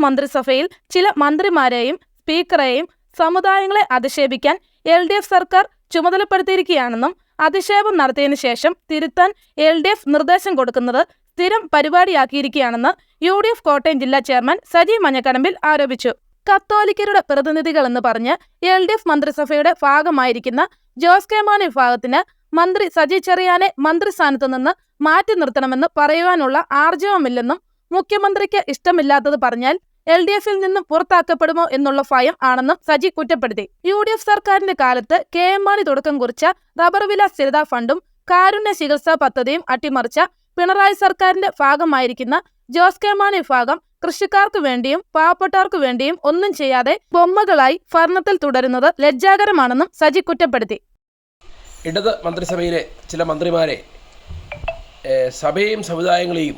മന്ത്രിസഭയിൽ ചില മന്ത്രിമാരെയും സ്പീക്കറെയും സമുദായങ്ങളെ അധിക്ഷേപിക്കാൻ എൽ ഡി എഫ് സർക്കാർ ചുമതലപ്പെടുത്തിയിരിക്കുകയാണെന്നും അധിക്ഷേപം നടത്തിയതിനു ശേഷം തിരുത്താൻ എൽ ഡി എഫ് നിർദ്ദേശം കൊടുക്കുന്നത് സ്ഥിരം പരിപാടിയാക്കിയിരിക്കുകയാണെന്ന് യു ഡി എഫ് കോട്ടയം ജില്ലാ ചെയർമാൻ സജി മഞ്ഞക്കടമ്പിൽ ആരോപിച്ചു. കത്തോലിക്കരുടെ പ്രതിനിധികൾ എന്ന് പറഞ്ഞ് എൽ ഡി എഫ് മന്ത്രിസഭയുടെ ഭാഗമായിരിക്കുന്ന ജോസ് കെ മാണി വിഭാഗത്തിന് മന്ത്രി സജി ചെറിയാനെ മന്ത്രിസ്ഥാനത്ത് നിന്ന് മാറ്റി നിർത്തണമെന്ന് പറയുവാനുള്ള ആർജവമില്ലെന്നും മുഖ്യമന്ത്രിക്ക് ഇഷ്ടമില്ലാത്തത് പറഞ്ഞാൽ എൽ ഡി എഫിൽ നിന്നും പുറത്താക്കപ്പെടുമോ എന്നുള്ള ഭയം ആണെന്നും സജി കുറ്റപ്പെടുത്തി. യു ഡി എഫ് സർക്കാരിന്റെ കാലത്ത് കെ എം മാണി തുടക്കം കുറിച്ച റബ്ബർ വില സ്ഥിരതാ ഫണ്ടും കാരുണ്യ ചികിത്സാ പദ്ധതിയും അട്ടിമറിച്ച പിണറായി സർക്കാരിന്റെ ഭാഗമായിരിക്കുന്ന ജോസ് കെ മാണി വിഭാഗം കൃഷിക്കാർക്ക് വേണ്ടിയും പാവപ്പെട്ടവർക്ക് വേണ്ടിയും ഒന്നും ചെയ്യാതെ ബൊമ്മകളായി ഭരണത്തിൽ തുടരുന്നത് ലജ്ജാകരമാണെന്നും സജി കുറ്റപ്പെടുത്തി. ഇടത് മന്ത്രിസഭയിലെ ചില മന്ത്രിമാരെ സഭയും സമുദായങ്ങളെയും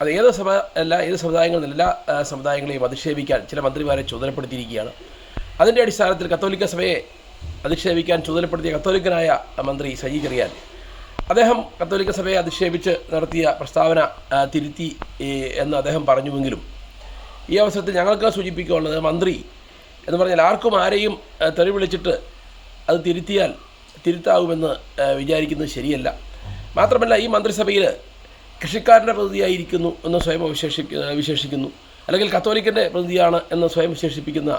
അത് ഏത് സഭ അല്ല ഏത് സമുദായങ്ങളിൽ എല്ലാ സമുദായങ്ങളെയും അധിക്ഷേപിക്കാൻ ചില മന്ത്രിമാരെ ചുമതലപ്പെടുത്തിയിരിക്കുകയാണ്. അതിന്റെ അടിസ്ഥാനത്തിൽ കത്തോലിക്ക സഭയെ അധിക്ഷേപിക്കാൻ ചുമതലപ്പെടുത്തിയ കത്തോലിക്കനായ മന്ത്രി സജി ചെറിയാൻ. അദ്ദേഹം കത്തോലിക്ക സഭയെ അധിക്ഷേപിച്ച് നടത്തിയ പ്രസ്താവന തിരുത്തി എന്ന് അദ്ദേഹം പറഞ്ഞുവെങ്കിലും ഈ അവസരത്തിൽ ഞങ്ങൾക്ക് സൂചിപ്പിക്കാനുള്ളത് മന്ത്രി എന്ന് പറഞ്ഞാൽ ആർക്കും ആരെയും തെറി വിളിച്ചിട്ട് അത് തിരുത്തിയാൽ തിരുത്താവുമെന്ന് വിചാരിക്കുന്നത് ശരിയല്ല. മാത്രമല്ല ഈ മന്ത്രിസഭയിൽ കൃഷിക്കാരന്റെ പ്രതിനിധിയായിരിക്കുന്നു എന്ന് സ്വയം വിശേഷിക്കുന്ന വിശേഷിക്കുന്നു. അല്ലെങ്കിൽ കത്തോലിക്കന്റെ പ്രതിനിധിയാണ് എന്ന് സ്വയം വിശേഷിപ്പിക്കുന്ന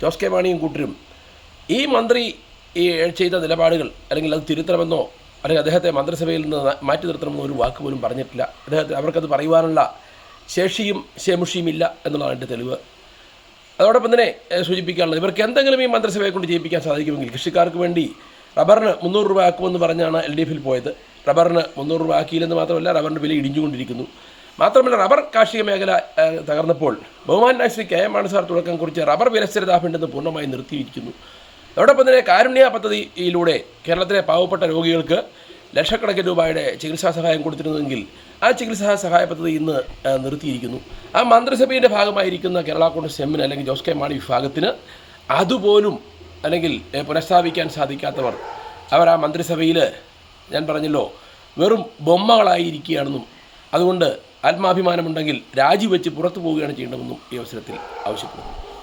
ജോസ് കെ മാണിയും കൂട്ടരും. ഈ മന്ത്രി ഈ ചെയ്ത നിലപാടുകൾ അല്ലെങ്കിൽ അത് തിരുത്തണമെന്നോ അല്ലെങ്കിൽ അദ്ദേഹത്തെ മന്ത്രിസഭയിൽ നിന്ന് മാറ്റി നിർത്തണമെന്നോ ഒരു വാക്ക് പോലും പറഞ്ഞിട്ടില്ല. അദ്ദേഹത്തെ അവർക്കത് പറയുവാനുള്ള ശേഷിയും ശേമുഷിയും ഇല്ല എന്നുള്ളതാണ് എന്റെ തെളിവ്. അതോടൊപ്പം തന്നെ സൂചിപ്പിക്കാനുള്ളത് ഇവർക്ക് എന്തെങ്കിലും ഈ മന്ത്രിസഭയെ കൊണ്ട് ജയിപ്പിക്കാൻ സാധിക്കുമെങ്കിൽ കൃഷിക്കാർക്ക് വേണ്ടി റബ്ബറിന് മുന്നൂറ് രൂപ ആക്കുമെന്ന് പറഞ്ഞാണ് എൽ ഡി എഫിൽ പോയത്. റബ്ബറിന് മുന്നൂറ് രൂപ ആക്കിയില്ലെന്ന് മാത്രമല്ല റബ്ബറിന്റെ വില ഇടിഞ്ഞുകൊണ്ടിരിക്കുന്നു. മാത്രമല്ല റബ്ബർ കാർഷിക മേഖല തകർന്നപ്പോൾ ബഹുമാനായ Shri K M Mani sir തുടക്കം കുറിച്ച് റബ്ബർ വിലസ്ഥിരതാ ഫണ്ടെന്ന് പൂർണമായി നിർത്തിയിരിക്കുന്നു. അതോടൊപ്പം തന്നെ കാരുണ്യ പദ്ധതിയിലൂടെ കേരളത്തിലെ പാവപ്പെട്ട രോഗികൾക്ക് ലക്ഷക്കണക്കിന് രൂപയുടെ ചികിത്സാ സഹായം കൊടുത്തിരുന്നെങ്കിൽ ആ ചികിത്സാ സഹായ പദ്ധതി ഇന്ന് നിർത്തിയിരിക്കുന്നു. ആ മന്ത്രിസഭയുടെ ഭാഗമായിരിക്കുന്ന കേരള കോൺഗ്രസ് എമ്മിന് അല്ലെങ്കിൽ ജോസ് കെ മാണി വിഭാഗത്തിന് അതുപോലും അല്ലെങ്കിൽ പുനഃസ്ഥാപിക്കാൻ സാധിക്കാത്തവർ അവർ ആ മന്ത്രിസഭയിൽ ഞാൻ പറഞ്ഞല്ലോ വെറും ബൊമ്മകളായിരിക്കുകയാണെന്നും അതുകൊണ്ട് ആത്മാഭിമാനമുണ്ടെങ്കിൽ രാജിവെച്ച് പുറത്തു പോവുകയാണ് ചെയ്യേണ്ടതെന്നും ഈ അവസരത്തിൽ ആവശ്യപ്പെടുന്നു.